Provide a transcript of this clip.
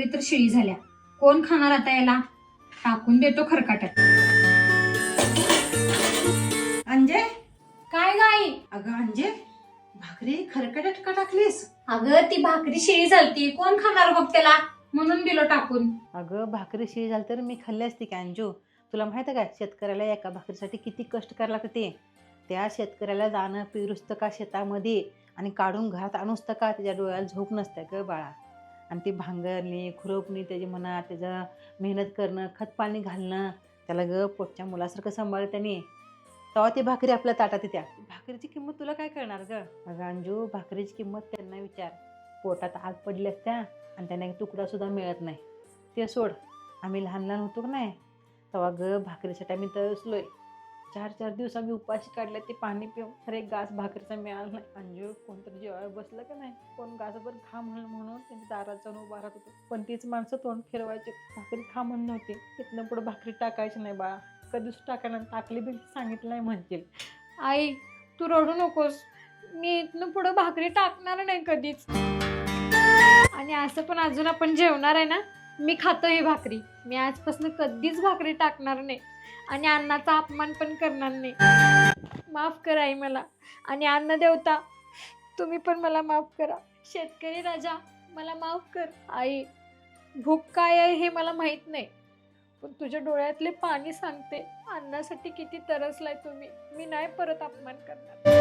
भाकरी तर शिळी झाल्या. कोण खाणार आता याला? टाकून देतो खरकाट्यात अंजे काय गाई? अगं अंजे भाकरी खरकट्यात का टाकलीस? अगं ती भाकरी शिळी झालती. कोण खाणार बघ त्याला? म्हणून दिलो टाकून. अगं भाकरी शिळी झाली तर मी खाल्ली असती का अंजू? तुला माहीत आहे का शेतकऱ्याला एका भाकरीसाठी किती कष्ट करायला लागतं ते? त्या शेतकऱ्याला जाणं पिरुस्त का शेतामध्ये? आणि काढून घरात आणूस्त का? त्याच्या डोळ्याला झोप नसते ग बाळा. आणि ती भांगरणी खुरपणी त्याची म्हणा त्याचं मेहनत करणं खतपाणी घालणं त्याला ग पोटच्या मुलासारखं सांभाळलं त्याने. तेव्हा ती भाकरी आपल्या ताटात येत्या. भाकरीची किंमत तुला काय करणार ग? अगं अंजू भाकरीची किंमत त्यांना विचार. पोटात आग पडली असत्या आणि त्यांना एक तुकडासुद्धा मिळत नाही. ते सोड. आम्ही लहान लहान होतो का नाही? तेव्हा ग भाकरीसाठी आम्ही तरसलोय चार चार दिवस आम्ही उपाशी काढले ते पाणी पिऊन खरं एक गास भाकरीचा मिळाला नाही. अंजू कोणतरी जेवायला बसलं का नाही? कोण गासभर खा म्हण म्हणून त्यांच्या दारात जाऊन उभा राहत होतो. पण तीच माणसं तोंड फिरवायचे. भाकरी खा म्हणून नव्हती. तिथनं पुढे भाकरी टाकायची नाही बाळा कधीच टाकायला टाकली बिल सांगितलं नाही म्हणतील. आई तू रडू नकोस. मी इथनं पुढं भाकरी टाकणार नाही कधीच. आणि असं पण अजून आपण जेवणार आहे ना? मी खातो ही भाकरी. मी आजपासून कधीच भाकरी टाकणार नाही. आणि अन्नाचा अपमान पण करणार नाही. माफ करा आई मला. आणि अन्न देवता तुम्ही पण मला माफ करा. शेतकरी राजा मला माफ कर. आई भूक काय आहे हे मला माहीत नाही. पण तुझ्या डोळ्यातले पाणी सांगते. अन्नासाठी किती तरसलाय तुम्ही. मी नाही परत अपमान करणार.